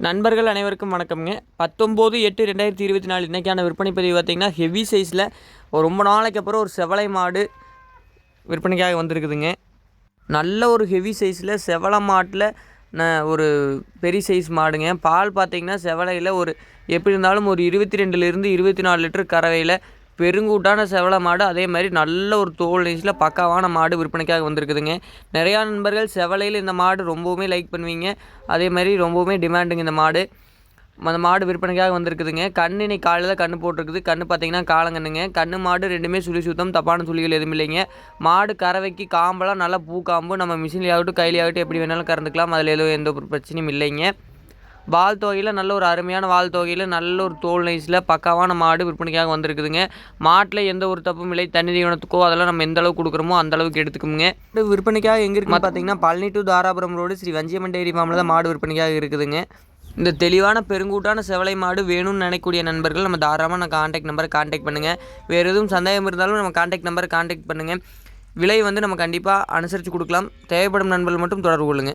நண்பர்கள் அனைவருக்கும் வணக்கம்ங்க. பத்தொம்போது எட்டு ரெண்டாயிரத்தி இருபத்தி நாலு இன்றைக்கான விற்பனை பதிவு பார்த்திங்கன்னா ஹெவி சைஸில் ஒரு ரொம்ப நாளைக்கு அப்புறம் ஒரு செவலை மாடு விற்பனைக்காக வந்திருக்குதுங்க. நல்ல ஒரு ஹெவி சைஸில் செவலை மாட்டில் ந- ஒரு பெரிய சைஸ் மாடுங்க. பால் பார்த்திங்கன்னா செவலையில் ஒரு எப்படி இருந்தாலும் ஒரு இருபத்தி ரெண்டுலேருந்து இருபத்தி நாலு லிட்டர் கறவையில் பெருங்கூட்டான செவலை மாடு அதே மாதிரி நல்ல ஒரு தோல் நெஞ்சில் பக்காவான மாடு விற்பனைக்காக வந்திருக்குதுங்க. நிறையா நண்பர்கள் செவலையில் இந்த மாடு ரொம்பவுமே லைக் பண்ணுவீங்க. அதே மாதிரி ரொம்பவுமே டிமாண்டுங்க இந்த மாடு. அந்த மாடு விற்பனைக்காக வந்திருக்குதுங்க. கண்ணு இன்னைக்கு காலையில் கண்ணு போட்டிருக்குது. கண்ணு பார்த்தீங்கன்னா காலங்கண்ணுங்க. கண்ணு மாடு ரெண்டுமே சுழி சுத்தம் தப்பான சுழிகள் எதுவும் இல்லைங்க. மாடு கறவைக்கு காம்பெல்லாம் நல்லா பூ காம்பு நம்ம மிஷின்லேயாகட்டும் கையிலேயாகட்டும் எப்படி வேணாலும் கறந்துக்கலாம். அதில் எதுவும் எந்த ஒரு பிரச்சனையும் இல்லைங்க. வால் தொகையில் நல்ல ஒரு அருமையான வால் தொகையில் நல்ல ஒரு தோல் நைஸில் பக்காவான மாடு விற்பனைக்காக வந்திருக்குதுங்க. மாட்டில் எந்த ஒரு தப்பும் இல்லை. தண்ணி தீவனத்துக்கோ அதெல்லாம் நம்ம எந்த அளவுக்கு கொடுக்குறோமோ அந்த அளவுக்கு எடுத்துக்கோங்க. விற்பனைக்காக எங்கே இருக்குன்னு பார்த்தீங்கன்னா Palani to Dharapuram road Sri Vanjiamman dairy ஃபார்மில் தான் மாடு விற்பனைக்காக இருக்குதுங்க. இந்த தெளிவான பெருங்கூட்டான செவலை மாடு வேணும்னு நினைக்கக்கூடிய நண்பர்கள் நம்ம தாராளமாக நான் காண்டாக்ட் நம்பரை காண்டாக்ட் பண்ணுங்கள் வேறு எதுவும் சந்தேகம் இருந்தாலும் நம்ம காண்டாக்ட் நம்பரை காண்டாக்ட் பண்ணுங்கள் விலை வந்து நம்ம கண்டிப்பாக அனுசரித்து கொடுக்கலாம். தேவைப்படும் நண்பர்கள் மட்டும் தொடர்பு கொள்ளுங்கள்